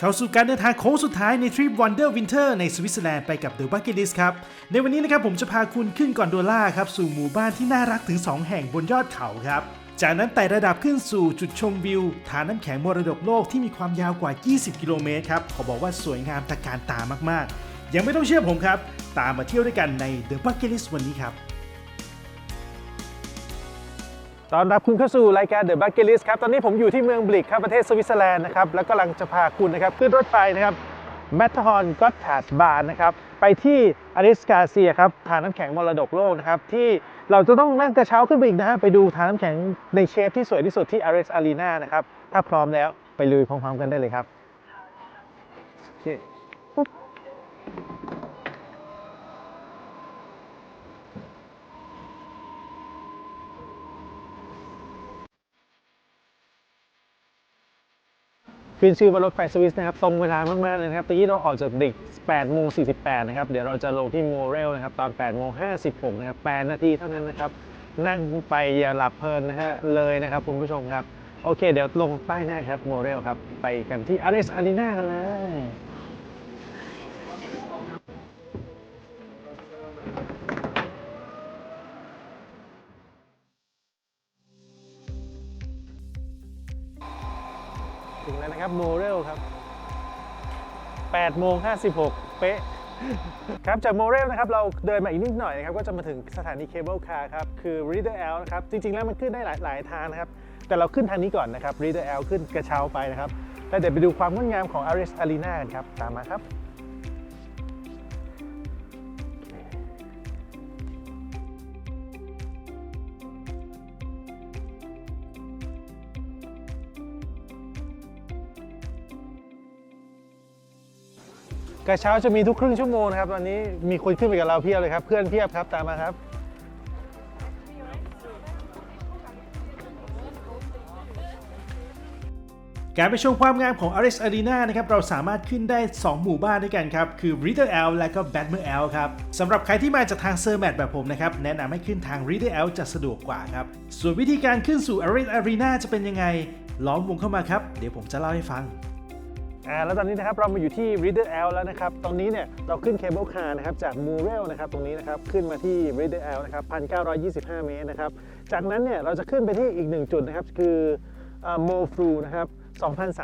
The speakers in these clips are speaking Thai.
เข้าสู่การเดินทางโค้งสุดท้ายในทริป Wonder Winter ในสวิตเซอร์แลนด์ไปกับ The Bucket List ครับ ในวันนี้นะครับผมจะพาคุณขึ้นกอนโดล่าครับ สู่หมู่บ้านที่น่ารักถึง 2 แห่งบนยอดเขาครับ จากนั้นไต่ระดับขึ้นสู่จุดชมวิวฐานน้ำแข็งมรดกโลกที่มีความยาวกว่า 20 กิโลเมตรครับขอบอกว่าสวยงามตะการตามากๆ ยังไม่ต้องเชื่อผมครับ ตามมาเที่ยวด้วยกันใน The Bucket List วันนี้ครับ ตอนรับคุณเข้าสู่รายการ The Bucket List ครับ ตอนนี้ผมอยู่ที่เมืองบลิกครับประเทศสวิตเซอร์แลนด์นะครับ แล้วกำลังจะพาคุณนะครับ ขึ้นรถไฟนะครับแมทฮอนก็อตทาดบาร์นะครับ ไปที่อริสกาเซียครับฐานน้ำแข็งมรดกโลกนะครับ ที่เราจะต้องนั่งกระเช้าขึ้นไปอีกนะฮะไปดูฐานน้ำแข็งในเชฟที่สวยที่สุดที่อาริสอารีนานะครับ ถ้าพร้อมแล้วไปลุยพร้อมๆกันได้เลยครับโอเคปุ๊บ ขึ้นชื่อว่ารถไฟสวิสนะครับตรงเวลามากๆเลยนะครับตอนนี้เราออกจากดิก8โมง48นะครับเดี๋ยวเราจะลงที่โมเรลนะครับตอน8โมง56นะครับ8นาทีเท่านั้นนะครับนั่งไปอย่าหลับเพลินนะฮะเลยนะครับคุณผู้ชมครับ โอเค เดี๋ยวลงป้ายหน้าครับโมเรลครับ ไปกันที่อาริสอารีนากันเลย ครับโมเรลครับ8โมง56 เป๊ะ ครับจากโมเรลนะครับ เราเดินมาอีกนิดหน่อยนะครับ ก็จะมาถึงสถานีเคเบิลคาร์ครับ คือ Reader L นะครับ จริง ๆ แล้วมันขึ้นได้หลายหลายทางนะครับ แต่เราขึ้นทางนี้ก่อนนะครับ Reader L ขึ้นกระเช้าไปนะครับ แล้วเดี๋ยวไปดูความงดงามของ a r e s Arena กันครับ ตามมาครับ กระเช้าจะมีทุกครึ่งชั่วโมงนะครับตอนนี้มีคนขึ้นไปกับเราเพียบเลยครับ เพื่อนเพียบครับตามมาครับ การไปชมความงามของ Aris Arena นะครับ เราสามารถขึ้นได้ 2 หมู่บ้านด้วยกันครับ คือ Reader L และก็ Batmer L ครับสำหรับใครที่มาจากทางเซอร์แมทแบบผมนะครับ แนะนำให้ขึ้นทาง Reader L จะสะดวกกว่าครับ ส่วนวิธีการขึ้นสู่ Aris Arena จะเป็นยังไง ล้อมวงเข้ามาครับ เดี๋ยวผมจะเล่าให้ฟัง อ่าแล้วตอนนี้นะครับเรามาอยู่ที่ Reader L แล้วนะครับ ตอนนี้เนี่ยเราขึ้นเคเบิลคาร์นะครับจาก m u r e l นะครับตรงนี้นะครับขึ้นมาที่ Reader L นะครับ1,925 เมตรนะครับ จากนั้นเนี่ยเราจะขึ้นไปที่อีกหนึ่งจุดนะครับคือโมฟรูนะครับ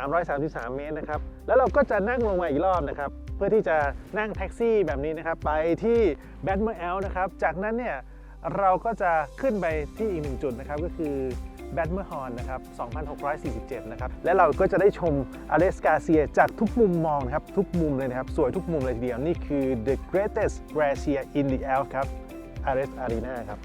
2,333 เมตรนะครับ แล้วเราก็จะนั่งลงมาอีกรอบนะครับ เพื่อที่จะนั่งแท็กซี่แบบนี้นะครับ ไปที่ b a t m e r L นะครับ จากนั้นเนี่ยเราก็จะขึ้นไปที่อีกหนึ่งจุดนะครับ ก็คือ แบดเมอร์ฮอนนะครับ 2,647 นะครับ และเราก็จะได้ชมอเลสกาเซียจากทุกมุมมองนะครับ ทุกมุมเลยนะครับ สวยทุกมุมเลยทีเดียว นี่คือ the greatest glacier in the Alps ครับอเลสอารีนาครับ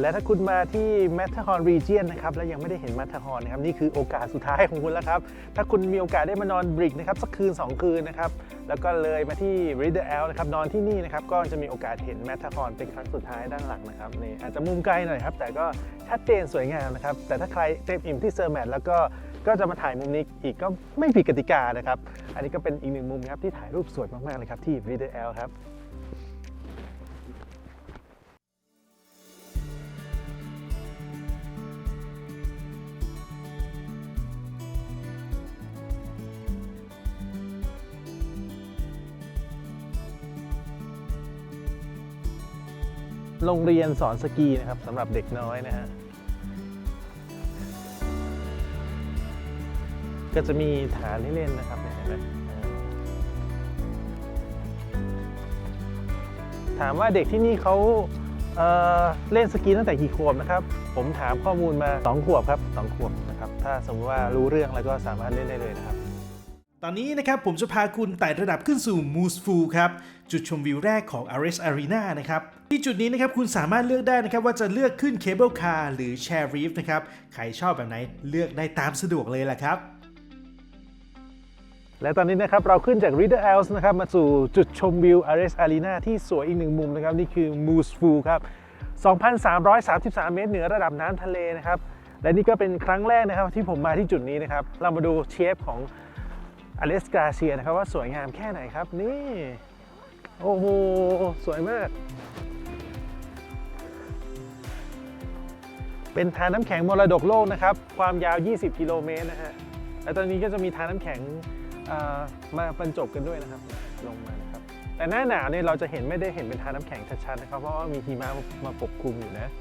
และถ้าคุณมาที่แมทฮอนรีเจียนนะครับแล้วยังไม่ได้เห็นแมทฮอนนะครับนี่คือโอกาสสุดท้ายของคุณแล้วครับ ถ้าคุณมีโอกาสได้มานอนบริกนะครับสักคืน 2 คืนนะครับแล้วก็เลยมาที่ Reader L นะครับนอนที่นี่นะครับก็จะมีโอกาสเห็นแมทฮอนเป็นครั้งสุดท้ายด้านหลังนะครับนี่อาจจะมุมไกลหน่อยครับแต่ก็ชัดเจนสวยงามนะครับแต่ถ้าใครเต็มอิ่มที่เซอร์แมทแล้วก็ก็จะมาถ่ายมุมนี้อีกก็ไม่ผิดกติกานะครับอันนี้ก็เป็นอีกหนึ่งมุมครับที่ถ่ายรูปสวยมากๆเลยครับที่ Reader L ครับ โรงเรียนสอนสกีนะครับสำหรับเด็กน้อยนะฮะก็จะมีฐานให้เล่นนะครับเห็นไหมถามว่าเด็กที่นี่เขาเเล่นสกีตั้งแต่กี่ขวบนะครับ ผมถามข้อมูลมา 2 ขวบครับ 2 ขวบนะครับ ถ้าสมมติว่ารู้เรื่องแล้วก็สามารถเล่นได้เลยนะครับ ตอนนี้นะครับผมจะพาคุณไต่ระดับขึ้นสู่ Moose f o o ครับ จุดชมวิวแรกของ Ares Arena นะครับ ที่จุดนี้นะครับคุณสามารถเลือกได้นะครับว่าจะเลือกขึ้นเคเบิลคาร์หรือ Chair Reef นะครับ ใครชอบแบบไหนเลือกได้ตามสะดวกเลยแหละครับ และตอนนี้นะครับเราขึ้นจาก Reader Else นะครับมาสู่จุดชมวิว Ares Arena ที่สวยอีกหนึ่งมุมนะครับนี่คือ Moose f o o ครับ 2,333 เมตรเหนือระดับน้ำทะเลนะครับและนี่ก็เป็นครั้งแรกนะครับที่ผมมาที่จุดนี้นะครับเรามาดูเชฟของ อเลสกาเซียนะครับว่าสวยงามแค่ไหนครับนี่ โอ้โห สวยมาก เป็นทานน้ำแข็งมรดกโลกนะครับ ความยาว 20 กิโลเมตรนะฮะแล้วตอนนี้ก็จะมีทานน้ำแข็งมาบรรจบกันด้วยนะครับ ลงมานะครับ แต่หน้าหนาวเนี่ยเราจะเห็นไม่ได้เห็นเป็นทานน้ำแข็งชัดๆนะครับ เพราะว่ามีหิมะมาปกคลุมอยู่นะ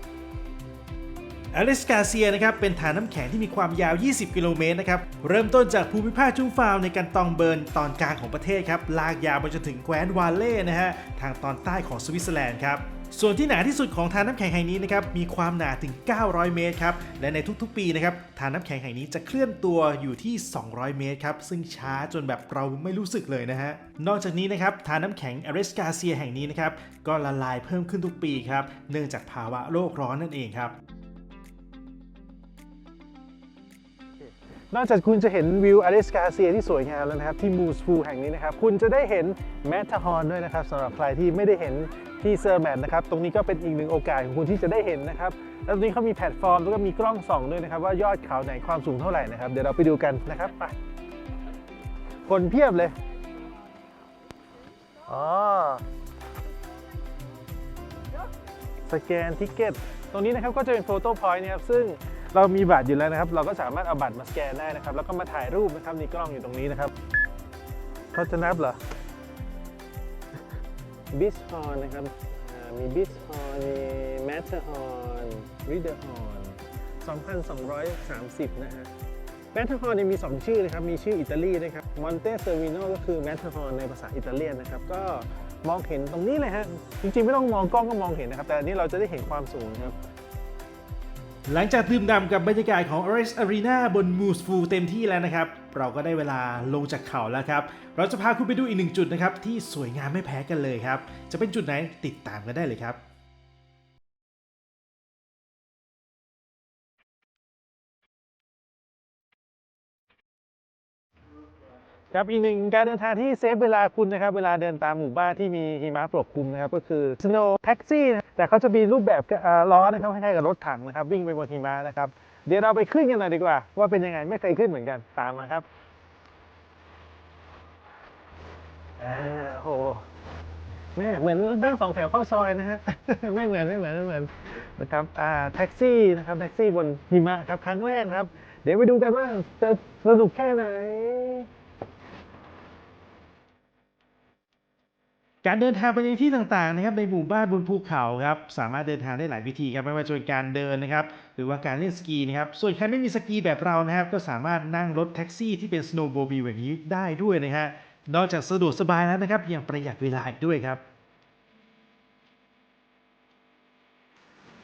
อเลสกาเซียนะครับเป็นฐานน้ำแข็งที่มีความยาว 20 กิโลเมตรนะครับเริ่มต้นจากภูมิภาคจุงฟาวในการตองเบิร์นตอนกลางของประเทศครับลากยาวไปจนถึงแคว้นวาเล่นะฮะทางตอนใต้ของสวิตเซอร์แลนด์ครับส่วนที่หนาที่สุดของฐานน้ำแข็งแห่งนี้นะครับมีความหนาถึง 900 เมตรครับและในทุกๆ ปีนะครับฐานน้ำแข็งแห่งนี้จะเคลื่อนตัวอยู่ที่ 200 เมตรครับซึ่งช้าจนแบบเราไม่รู้สึกเลยนะฮะนอกจากนี้นะครับฐานน้ำแข็งอเลสกาเซียแห่งนี้นะครับก็ละลายเพิ่มขึ้นทุกปีครับเนื่องจากภาวะโลกร้อนนั่นเองครับ นอกจากคุณจะเห็นวิวอ l เลสกาเซียที่สวยงามแล้วนะครับ ที่มูสฟูแห่งนี้นะครับ คุณจะได้เห็นแมทฮอนด้วยนะครับสำหรับใครที่ไม่ได้เห็นที่เซอร์แมนนะครับ ตรงนี้ก็เป็นอีกหนึ่งโอกาสของคุณที่จะได้เห็นนะครับแล้วตรงนี้เขามีแพลตฟอร์มแล้วก็มีกล้องส่องด้วยนะครับว่ายอดเขาไหนความสูงเท่าไหร่นะครับเดี๋ยวเราไปดูกันนะครับไปคนเพียบเลยอ๋อสแกนทิกเก็ตตรงนี้นะครับก็จะเป็นโฟโต้พอยต์นะครับซึ่ง เรามีบัตรอยู่แล้วนะครับ เราก็สามารถเอาบัตรมาสแกนได้นะครับ แล้วก็มาถ่ายรูปนะครับมีกล้องอยู่ตรงนี้นะครับเขาจะนับเหรอบิสฮอนนะครับมีบิสฮอนมีแมทเทอร์ฮอนริเดอร์ฮอน2,230 นะฮะแมทเทอร์ฮอนเนี่ยมี 2 ชื่อนะครับ มีชื่ออิตาลีนะครับมอนเตเซอร์วิโนก็คือแมทเทอร์ฮอนในภาษาอิตาเลียนนะครับ ก็มองเห็นตรงนี้เลยฮะ จริงๆ ไม่ต้องมองกล้องก็มองเห็นนะครับ แต่อันนี้เราจะได้เห็นความสูงครับ หลังจากดื่มด่ำกับบรรยากาศของ Orange Arena บน Moose f u เต็มที่แล้วนะครับ เราก็ได้เวลาลงจากเขาแล้วครับ เราจะพาคุณไปดูอีกหนึ่งจุดนะครับ ที่สวยงามไม่แพ้กันเลยครับ จะเป็นจุดไหนติดตามกันได้เลยครับ ครับอีกหนึ่งการเดินทางที่เซฟเวลาคุณนะครับเวลาเดินตามหมู่บ้านที่มีหิมะปกคลุมนะครับก็คือ snow taxi นะแต่เขาจะมีรูปแบบเอ่อล้อนะครับคล้ายๆกับรถถังนะครับวิ่งไปบนหิมะนะครับเดี๋ยวเราไปขึ้นกันหน่อยดีกว่า ว่าเป็นยังไงไม่เคยขึ้นเหมือนกันตามมาครับอ่าโอ้โหแม่เหมือนนั่งสองแถวเข้าซอยนะฮะไม่เหมือนไม่เหมือนไม่เหมือนนะครับอ่าแท็กซี่นะครับแท็กซี่บนหิมะครับครั้งแรกครับ เดี๋ยวไปดูกันว่าจะสนุกแค่ไหน การเดินทางไปในที่ต่างๆนะครับในหมู่บ้านบนภูเขาครับสามารถเดินทางได้หลายวิธีครับไม่ว่าจะเป็นการเดินนะครับหรือว่าการเล่นสกีนะครับส่วนใครไม่มีสกีแบบเรานะครับก็สามารถนั่งรถแท็กซี่ที่เป็นสโนว์โ o บิลแบบนี้ได้ด้วยนะฮะนอกจากสะดวกสบายแล้วนะครับยังประหยัดเวลาอีกด้วยครับ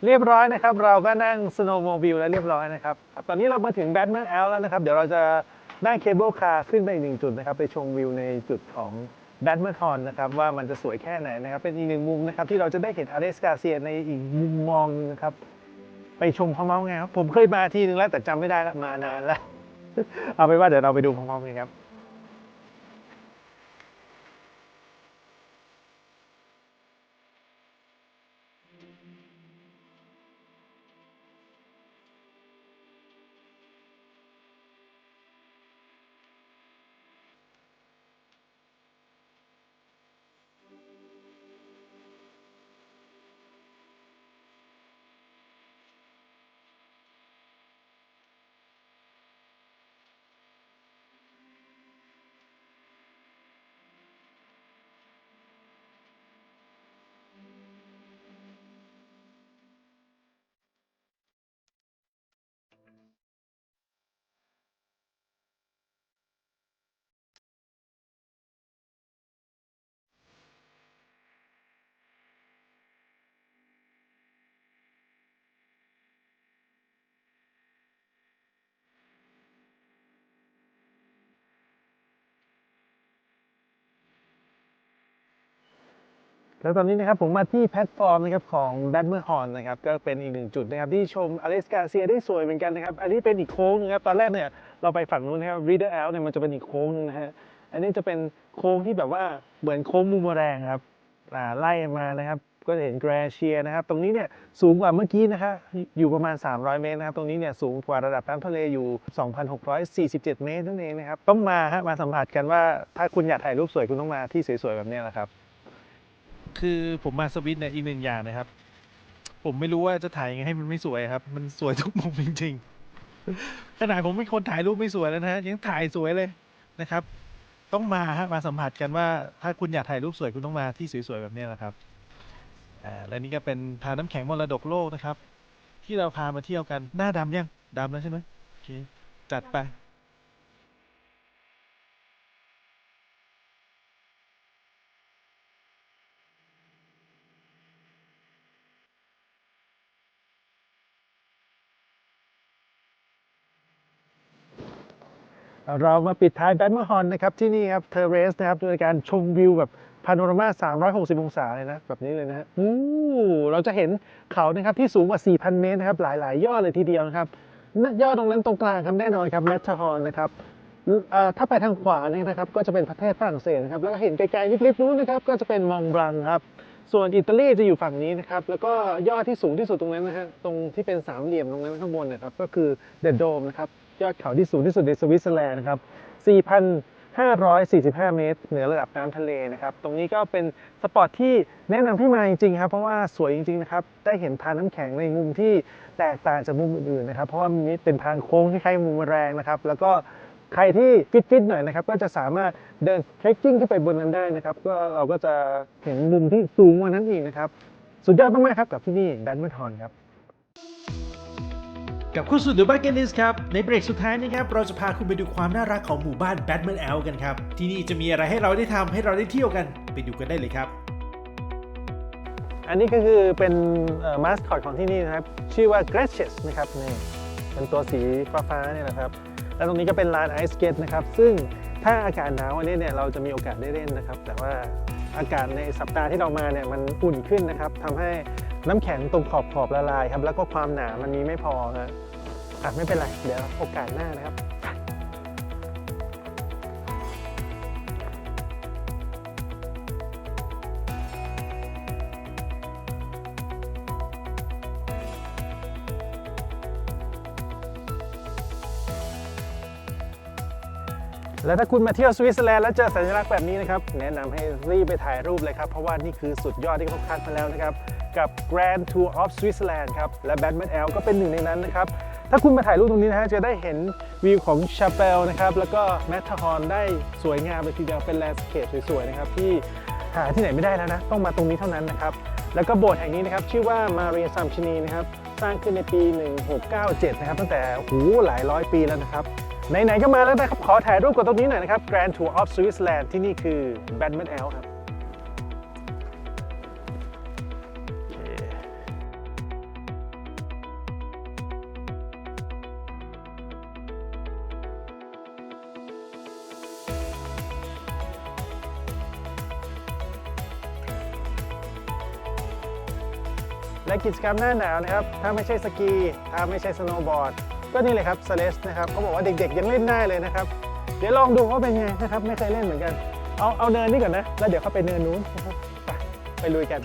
เรียบร้อยนะครับ เราก็นั่ง snowmobile แล้วเรียบร้อยนะครับตอนนี้เรามาถึงแบทแมนแอลแล้วนะครับเดี๋ยวเราจะนั่งเคเบิลคาร์ขึ้นไปอีกหนึ่งจุดนะครับไปชมวิวในจุดของ แบทแมนฮอนนะครับว่ามันจะสวยแค่ไหนนะครับ เป็นอีกหนึ่งมุมนะครับที่เราจะได้เห็นอาร์เดสกาเซียในอีกมุมมองหนึงนะครับ ไปชมพร้อมๆกันครับผมเคยมาทีนึงแล้วแต่จำไม่ได้ละมานานแล้ว เอาไปนว่าเดี๋ยวเราไปดูพร้อมๆกันครับ แล้วตอนนี้นะครับผมมาที่แพลตฟอร์มนะครับของแบทเมอร์ฮอนนะครับก็เป็นอีกหนึ่งจุดนะครับที่ชมอเลสกาเซียได้สวยเหมือนกันนะครับอันนี้เป็นอีกโค้งนึงครับตอนแรกเนี่ยเราไปฝั่งนู้นนะครับรีเดอร์แอลเนี่ยมันจะเป็นอีกโค้งนึงนะฮะอันนี้จะเป็นโค้งที่แบบว่าเหมือนโค้งมูมแรงครับไล่มานะครับก็จะเห็นแกรเชียนะครับตรงนี้เนี่ยสูงกว่าเมื่อกี้นะครับอยู่ประมาณ 300 เมตรนะครับตรงนี้เนี่ยสูงกว่าระดับน้ำทะเลอยู่ 2,647 เมตรนั่นเองนะครับต้องมาฮะมาสัมผัสกันว่าถ้าคุณอยากถ่ายรูปสวยคุณต้องมาที่สวยๆแบบนี้แหละครับ คือผมมาสวิตเนี่ยอีกหนึ่งอย่างนะครับ ผมไม่รู้ว่าจะถ่ายยังไงให้มันไม่สวยครับ มันสวยทุกมุมจริงขนาดผมเป็นคนถ่ายรูปไม่สวยแล้วนะฮะยังถ่ายสวยเลยนะครับ ต้องมาฮะมาสัมผัสกันว่า ถ้าคุณอยากถ่ายรูปสวยคุณต้องมาที่สวยๆแบบนี้แหละครับอ่าและนี่ก็เป็นทานน้ำแข็งมรดกโลกนะครับ ที่เราพามาเที่ยวกันหน้าดำยังดำแล้วใช่ไหมโอเคจัดไป เรามาปิดท้ายแบทเมอร์ฮอนนะครับที่นี่ครับเทเรสนะครับโดยการชมวิวแบบพาโนรามา 360 องศาเลยนะ แบบนี้เลยนะฮะอู้เราจะเห็นเขานะครับที่สูงกว่า 4,000 เมตรนะครับ หลาย ๆ ยอดเลยทีเดียวนะครับยอดตรงนั้นตรงกลางครับแน่นอนครับแมทเทอร์ฮอนนะครับถ้าไปทางขวาเนี่ยนะครับ ก็จะเป็นประเทศฝรั่งเศสนะครับ แล้วก็เห็นไกลๆลิบๆนู้นนะครับ ก็จะเป็นมองบลังครับ ส่วนอิตาลีจะอยู่ฝั่งนี้นะครับ แล้วก็ยอดที่สูงที่สุดตรงนั้นนะฮะ ตรงที่เป็นสามเหลี่ยมตรงนั้นข้างบนนะครับ ก็คือเดดโดมนะครับ ยอดเขาที่สูงที่สุดในสวิตเซอร์แลนด์นะครับ 4,545 เมตร เหนือระดับน้ำทะเลนะครับ ตรงนี้ก็เป็นสปอตที่แนะนำให้มาจริงๆครับ เพราะว่าสวยจริงๆนะครับ ได้เห็นทานน้ำแข็งในมุมที่แตกต่างจากมุมอื่นๆนะครับ เพราะว่ามันเป็นทางโค้งคล้ายๆมุมแรงนะครับ แล้วก็ใครที่ฟิตๆหน่อยนะครับ ก็จะสามารถเดินเทรคกิ้งขึ้นไปบนนั้นได้นะครับ ก็เราก็จะเห็นมุมที่สูงกว่านั้นอีกนะครับ สุดยอดมากๆครับกับที่นี่แบนเมอร์ทอนครับ กับคู่สุด The Bucket List ครับ ในเบรกสุดท้ายนะครับ เราจะพาคุณไปดูความน่ารักของหมู่บ้าน Batman L กันครับ ที่นี่จะมีอะไรให้เราได้ทำให้เราได้เที่ยวกัน ไปดูกันได้เลยครับ อันนี้ก็คือเป็นมาสคอตของที่นี่นะครับ ชื่อว่า g r a c i o u s นะครับนี่เป็นตัวสีฟ้าๆเนี่ยนะครับ แล้วตรงนี้ก็เป็นลานไอซ์สเกตนะครับ ซึ่งถ้าอากาศหนาววันนี้เนี่ยเราจะมีโอกาสได้เล่นนะครับ แต่ว่าอากาศในสัปดาห์ที่เรามาเนี่ยมันอุ่นขึ้นนะครับทำให้ น้ำแข็งตรงขอบขอบละลายครับ แล้วก็ความหนามันมีไม่พอฮะอะไม่เป็นไร เดี๋ยวโอกาสหน้านะครับ และถ้าคุณมาเที่ยวสวิตเซอร์แลนด์แล้วเจอสัญลักษณ์แบบนี้นะครับ แนะนำให้รีบไปถ่ายรูปเลยครับ เพราะว่านี่คือสุดยอดที่เขาคัดมาแล้วนะครับ กับ Grand Tour of Switzerland ครับ และ Batman L ก็เป็นหนึ่งในนั้นนะครับ ถ้าคุณมาถ่ายรูปตรงนี้นะฮะจะได้เห็นวิวของชาเปลนะครับ แล้วก็แมททอร์ฮอนได้สวยงามเลยทีเดียวเป็นแลนด์สเคปสวยๆนะครับที่หาที่ไหนไม่ได้แล้วนะ ต้องมาตรงนี้เท่านั้นนะครับแล้วก็โบสถ์แห่งนี้นะครับชื่อว่ามาเรียซัมชินีนะครับสร้างขึ้นในปี 1697 นะครับตั้งแต่หูหลายร้อยปีแล้วนะครับ ไหนๆก็มาแล้วนะครับ ขอถ่ายรูปกับตรงนี้หน่อยนะครับ Grand Tour of Switzerland ที่นี่คือ Badman L ครับและกิจกรรมหน้าหนาวนะครับ ถ้าไม่ใช่สกี ถ้าไม่ใช่สโนว์บอร์ด ก็นี่เลยครับสเลสนะครับเขาบอกว่าเด็กๆยังเล่นได้เลยนะครับ เดี๋ยวลองดูว่าเป็นไงนะครับ ไม่เคยเล่นเหมือนกัน เอาเอาเนินนี่ก่อนนะ แล้วเดี๋ยวเข้าไปเนินนู้นนะครับไปไปลุยกัน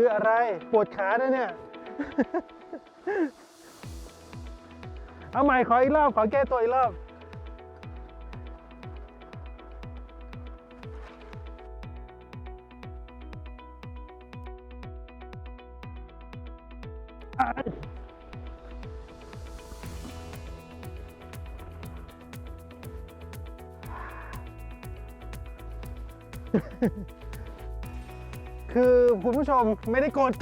คืออะไร ปวดขาด้วยเนี่ย เอาใหม่ขออีกรอบ ขอแก้ตัวอีกรอบ คือคุณผู้ชมไม่ได้กด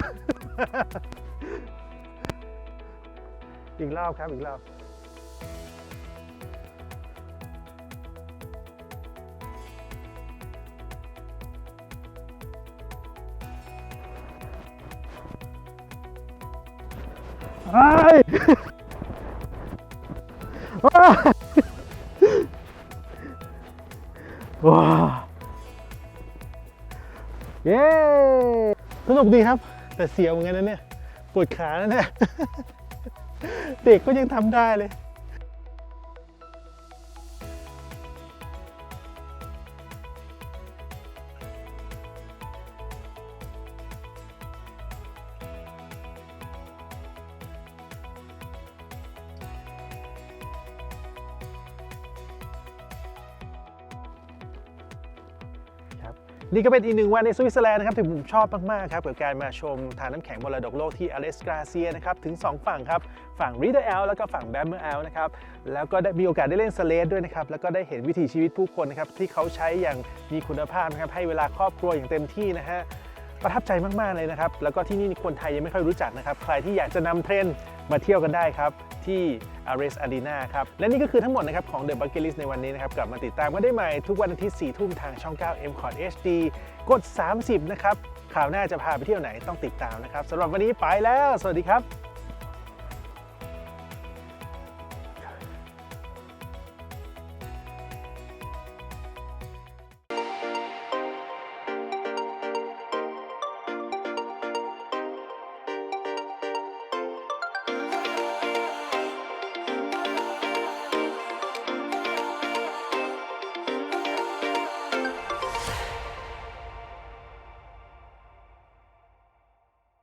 อีกรอบครับอีกรอบไอ้ สนุกดีครับ แต่เสียวเหมือนกันนะเนี่ย ปวดขาแล้วเนี่ย เด็กก็ยังทำได้เลย นี่ก็เป็นอีกหนึ่งวันในสวิตเซอร์แลนด์นะครับที่ผมชอบมาก ๆ ครับกับการมาชมทานน้ำแข็งมรดกโลกที่อเลสกราเซียนะครับ ถึง 2 ฝั่งครับ ฝั่ง r e d e r L แล้วก็ฝั่งแบมเมอร์แอลนะครับ แล้วก็ได้มีโอกาสได้เล่นสเลดด้วยนะครับ แล้วก็ได้เห็นวิถีชีวิตผู้คนนะครับ ที่เขาใช้อย่างมีคุณภาพนะครับให้เวลาครอบครัวอย่างเต็มที่นะฮะ ประทับใจมากๆเลยนะครับ แล้วก็ที่นี่คนไทยยังไม่ค่อยรู้จักนะครับ ใครที่อยากจะนำเทรนด์มาเที่ยวกันได้ครับ ที่ Ares Arena ครับ และนี่ก็คือทั้งหมดนะครับของ The Bucket List ในวันนี้นะครับ กลับมาติดตามกันได้ใหม่ทุกวันอาทิตย์4ทุ่มทางช่อง 9 m c o t HD กด 30 นะครับข่าวหน้าจะพาไปเที่ยวไหนต้องติดตามนะครับสำหรับวันนี้ไปแล้ว สวัสดีครับ